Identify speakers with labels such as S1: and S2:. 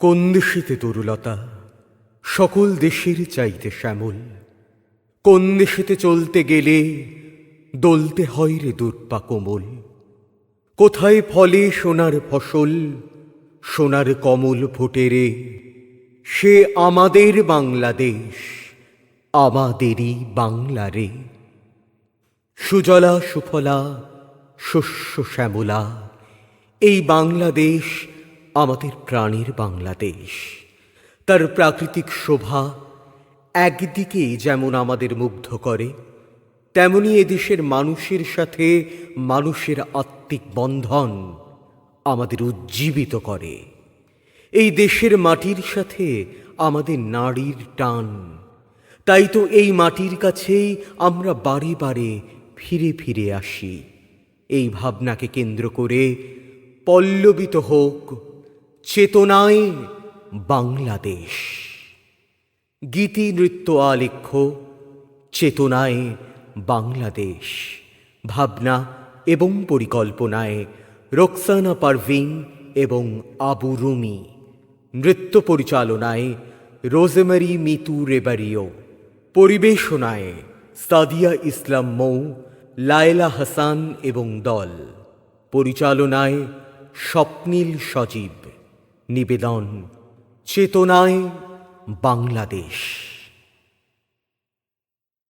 S1: কোন দেশেতে তরুলতা সকল দেশের চাইতে শ্যামল। কোন দেশেতে চলতে গেলে দলতে হয় রে দুর্পা কোমল? কোথায় ফলে সোনার ফসল, সোনার কমল ফোটে রে? সে আমাদের বাংলাদেশ, আমাদেরই বাংলা রে। সুজলা সুফলা, শস্য শ্যামলা, এই বাংলাদেশ আমাদের প্রাণের বাংলাদেশ। তার প্রাকৃতিক শোভা একদিকে যেমন আমাদের মুগ্ধ করে, তেমনি এদেশের মানুষের সাথে মানুষের আত্মিক বন্ধন আমাদের উজ্জীবিত করে। এই দেশের মাটির সাথে আমাদের নারীর টান। তাই তো এই মাটির কাছেই আমরা বারে বারে ফিরে ফিরে আসি। এই ভাবনাকে কেন্দ্র করে পল্লবিত হোক চেতনায় বাংলাদেশ। গীতি নৃত্য আলেখ্য, চেতনায় বাংলাদেশ। ভাবনা এবং পরিকল্পনায় রোকসানা পারভিন এবং আবু রুমি। নৃত্য পরিচালনায় রোজেমারি মিতু রেবারিও। পরিবেশনায় সাদিয়া ইসলাম মৌ, লায়লা হাসান এবং দল। পরিচালনায় স্বপ্নীল সজীব। নিবেদন চেতনায় বাংলাদেশ।